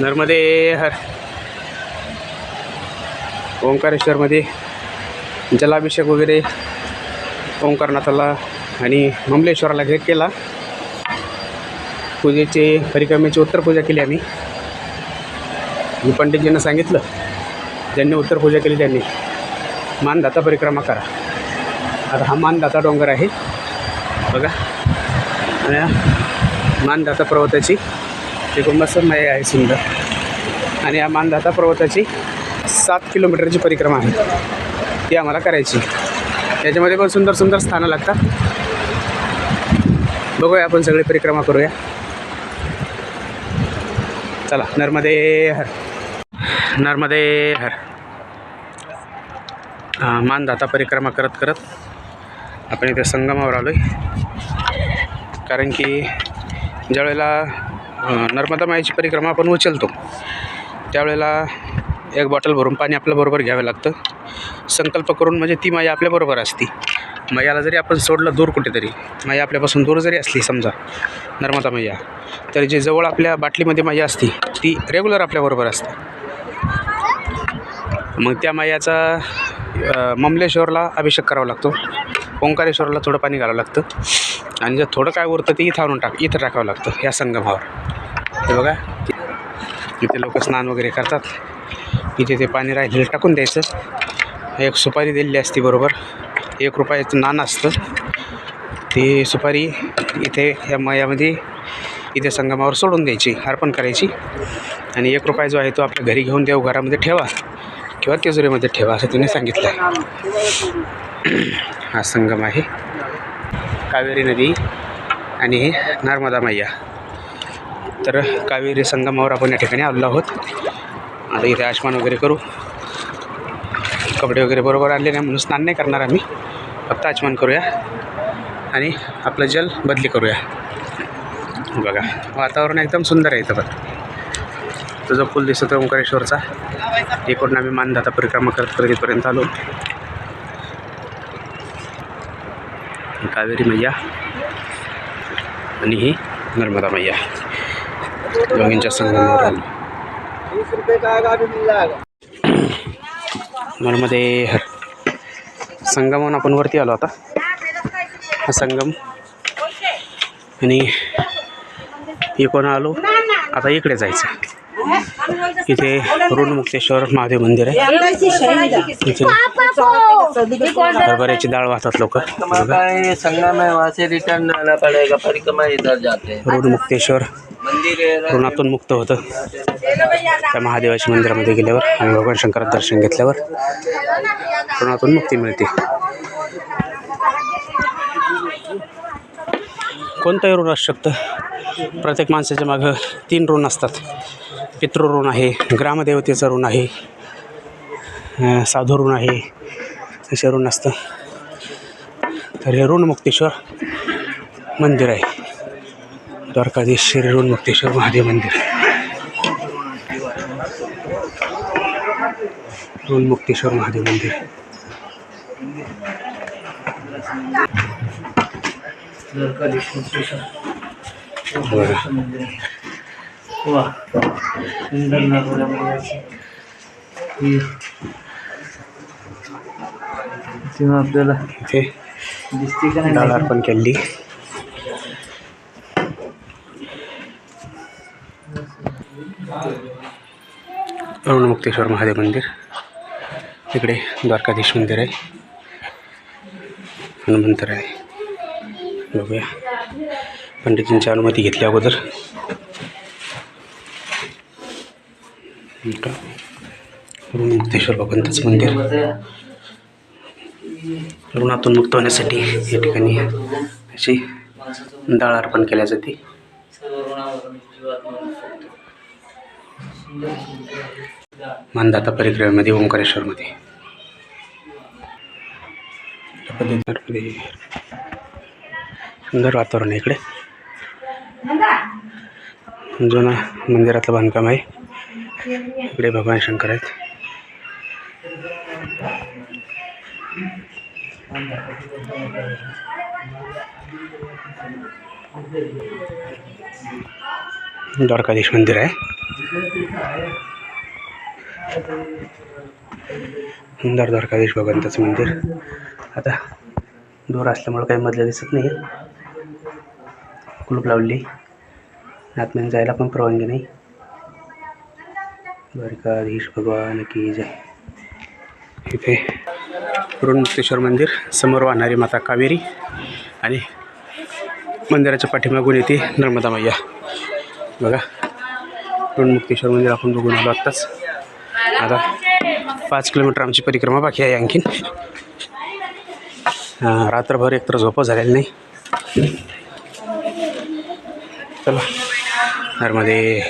नर्मदे हर. ओंकारेश्वरमध्ये जलाभिषेक वगैरे ओंकारनाथाला आणि ममलेश्वराला भेट केला. पूजेचे परिक्रमेची उत्तर पूजा केली आम्ही. मी पंडितजींना सांगितलं ज्यांनी उत्तर पूजा केली त्यांनी मानदाता परिक्रमा करा. आता हा मानदाता डोंगर आहे. बघा. आणि मानदाता पर्वताची एक मस्त आहे सुंदर. आणि या मानदाता पर्वताची सात किलोमीटरची परिक्रमा आहे. ती आम्हाला करायची. याच्यामध्ये पण सुंदर सुंदर स्थानं लागतात. बघूया आपण सगळी परिक्रमा करूया. चला नर्मदे हर. नर्मदे हर. हां मानदाता परिक्रमा करत करत आपण इथे संगमावर आलो आहे कारण की ज्यावेळेला नर्मदा माईची परिक्रमा आपण उचलतो. त्यावेळेला एक बॉटल भरून पाणी आपल्याबरोबर घ्यावं लागतं. संकल्प करून म्हणजे ती माई आपल्याबरोबर असती. मैयाला जरी आपण सोडलं दूर कुठेतरी माई आपल्यापासून दूर जरी असली समजा नर्मदा मैया तरी जे जवळ आपल्या बाटलीमध्ये माई असती ती रेग्युलर आपल्याबरोबर असते. मग त्या मैयाचा ममलेश्वरला अभिषेक करावा लागतो. ओंकारेश्वरला थोडं पाणी घालावं लागतं. आणि जर थोडं काय उरतं ते इथं आणून टाक इथं टाकावं लागतं या संगमावर. हे बघा इथे लोक स्नान वगैरे करतात. इथे ते पाणी राहिलेलं टाकून द्यायचं. एक सुपारी दिलेली असते बरोबर एक रुपयाचं नाणं असतं. ती सुपारी इथे या मयामध्ये इथे संगमावर सोडून द्यायची अर्पण करायची. आणि एक रुपया जो आहे तो आपल्या घरी घेऊन देऊ घरामध्ये ठेवा किंवा तिजोरीमध्ये ठेवा असं तिने सांगितलं आहे हा संगम आहे. कावेरी नदी आणि हे नर्मदा मैया. तर कावेरी संगमावर आपण या ठिकाणी आलेलो आहोत. आता इथे आशमान वगैरे करू. कपडे वगैरे बरोबर आणले नाही म्हणून स्नान नाही करणार आम्ही. फक्त आचमन करूया आणि आपलं जल बदली करूया. बघा वातावरण एकदम सुंदर आहे इथं पण. तुझं पूल दिसतो ओंकारेश्वरचा इकडून आम्ही मानदाता परिक्रमा करत करत इथपर्यंत आलो. कावेरी मैया आणि ही नर्मदा मैया. दोघींच्या संगमावर नर्मदे हर. आपण वरती आलो आता. हा संगम. आणि इकडून आलो? आता इकडे जायचं. इथे ऋणमुक्तेश्वर महादेव मंदिर आहे. इथे हरभऱ्याची डाळ वाहतात लोक. रुण मुक्तेश्वर ऋणमुक्तेश्वर ऋणातून मुक्त होतं. त्या महादेवाच्या मंदिरामध्ये गेल्यावर आणि भगवान शंकरात दर्शन घेतल्यावर ऋणातून मुक्ती मिळते. कोणतंही ऋण असू शकतं. प्रत्येक माणसाच्या मागं तीन ऋण असतात. पितृऋण आहे ग्रामदेवतेचं ऋण आहे साधू ऋण आहे असे ऋण असतं. तर हे ऋणमुक्तेश्वर मंदिर आहे. द्वारकाधीश श्री ऋणमुक्तेश्वर महादेव मंदिर. ऋणमुक्तेश्वर महादेव मंदिर. बरं. सुंदर नज़ारा तेव्हा आपल्याला इथे दिसते का डाळ अर्पण केली ऋणमुक्तेश्वर महादेव मंदिर। इकडे द्वारकाधीश मंदिर आहे। हनुमंतर आहे बघूया. पंडितींची अनुमती घेतली अगोदर. का? मुक्तेश्वर भगवंताचं मंदिर. ऋणातून मुक्त होण्यासाठी या ठिकाणी अशी डाळ अर्पण केल्या जाते. मानदाता परिक्रमेमध्ये ओंकारेश्वरमध्ये. सुंदर वातावरण आहे इकडे. जुनं मंदिरातलं बांधकाम आहे. इकडे भगवान शंकर आहेत. द्वारकाधीश मंदिर आहे. सुंदर द्वारकाधीश भगवंताचं मंदिर. आता दूर असल्यामुळं काही मधलं दिसत नाही कुलूप लावली. आतमध्ये जायला पण परवानगी नाही. द्वारकाधीश भगवान की जय। इथे ऋणमुक्तेश्वर मंदिर समोर वाहणारी माता कावेरी आणि मंदिराच्या पाठीमागून येते नर्मदा मैया. बघा ऋणमुक्तेश्वर मंदिर आपण बघून आलो आत्ताच. आता पाच किलोमीटर आमची परिक्रमा बाकी आहे आणखीन. रात्रभर एकतर झोपं झालेली नाही. चला नर्मदे.